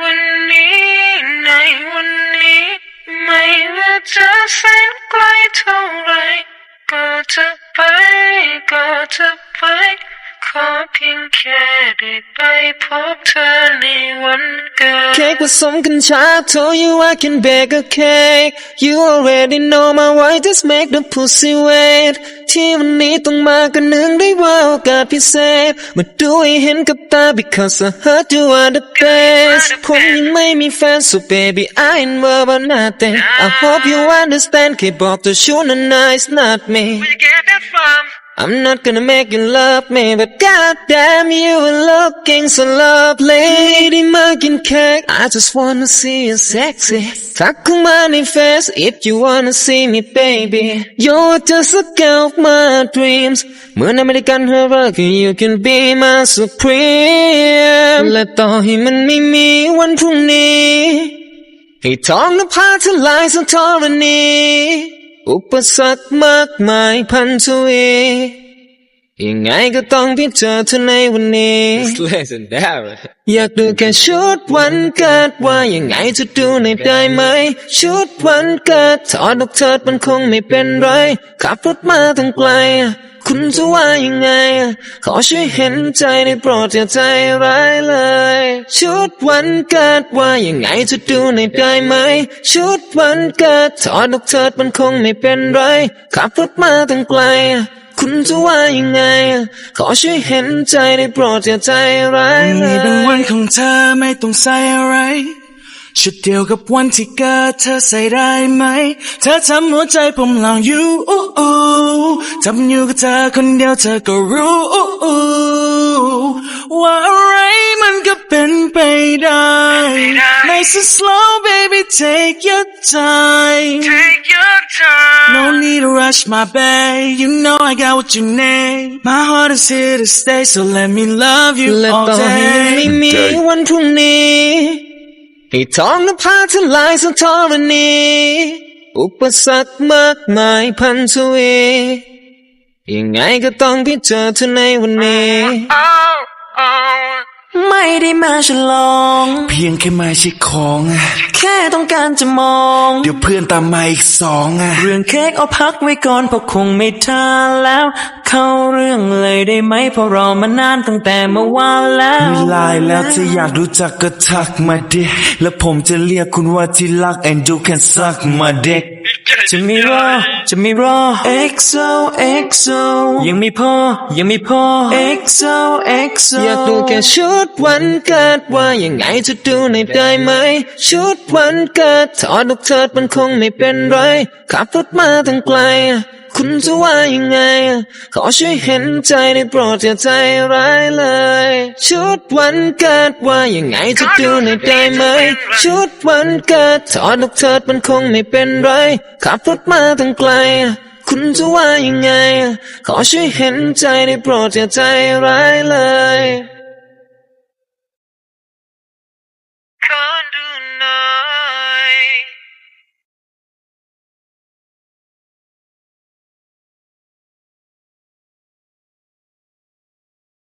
วันนี้ในวันนี้ไม่ว่าจะแสนไกลเท่าไรก็จะไปก็จะไป ขอเพียงแค่ได้ไปพบเธอในวันเกิด เค้กผสมกัญชา told you I can bake a cake you already know my wife just make the pussy wet ที่วันนี้ต้องมากันหนึ่งได้ว่าโอกาสพิเศษ มาดูให้เห็นกับตา because I heard you are the best ผมยังไม่มีแฟน so baby I ain't worried about nothing I hope you understand แค่บอกตัวชูนั้น nice not me Where you get that from? I'm not gonna make you love me, but goddamn you are looking so lovely. Lady mugging cake, I just wanna see you sexy. ทักเข้ามาใน face if you wanna see me baby. You're just a girl of my dreams. เหมือนอเมริกันเฮอร์เรอร์ you can be my supreme. และต่อให้มันไม่มีวันพรุ่งนี้ ให้ท้องนภาทลายสันธรณี อุปสรรคมากมายพันทวี ยังไงก็ต้องได้เจอเธอในวันนี้ legendary อยากดูแค่ชุดวันเกิดว่ายังไงจะดูในอยได้ไหม ชุดวันเกิดถอดออกเถิดมันคงไม่เป็นไร ขับรถมาตั้งไกล คุณจะว่ายังไง ขอช่วยเห็นใจได้โปรดอย่าใจร้ายเลย ชุดวันเกิดว่ายังไงจะดูในอยได้ไหม ชุดวันเกิดถอดออกเถิดมันคงไม่เป็นไร ขับรถมาตั้งไกล คุณจะว่ายังไง ขอช่วยเห็นใจได้โปรดอย่าใจร้ายเลนี่เป็นยวันของเธอไม่ต้องใส่อะไร ชุดเดียวกับวันที่เกิดเธอใส่ได้ไหม เธอทำหัวใจผมลองอยู่อู้อู้ทำอยู่กับเธอคนเดียวเธอก็รู้อู้อู้ว่าอะไรมันก็เป็นไปได้ Nice and slow baby take your time Take your time. No need to rush my babe You know I got what you need My heart is here to stay So let me love you และ all ต่อให้มันไม่ day มีวันพรุ่งนี้ให้ท้องนภาทลายสันธรณี อุปสรรคมากมายพันทวี ยังไงก็ต้องได้เจอเธอในวันนี้ Oh, oh. ไม่ได้มาฉลอง เพียงแค่ไม่ใช่ของอะแค่ต้องการจะมอง เดี๋ยวเพื่อนตามมาอีกสองอะเรื่องเค้กเอาพักไว้ก่อนเพราะคงไม่ทันแล้ว เข้าเรื่องเลยได้ไหมเพราะรอมานานตั้งแต่เมื่อวานแล้วมีไลน์แล้วถ้าอยากรู้จักก็ทักมาดิแล้วผมจะเรียกคุณว่าที่รัก and you can suck my dick จะไม่รอ จะไม่รอ XO XO ยังไม่พอ ยังไม่พอ XO XO อยากดูแค่ชุดวันเกิดว่ายังไงจะดูในอยได้ไหม ชุดวันเกิดถอดออกเถิดมันคงไม่เป็นไร ขับรถมาตั้งไกล คุณจะว่ายังไง ขอช่วยเห็นใจได้โปรดอย่าใจร้ายเลย ชุดวันเกิดว่ายังไงจะดูในอยได้ไหม ชุดวันเกิดถอดออกเถิดมันคงไม่เป็นไร ขับรถมาตั้งไกล คุณจะว่ายังไง ขอช่วยเห็นใจได้โปรดอย่าใจร้ายเลย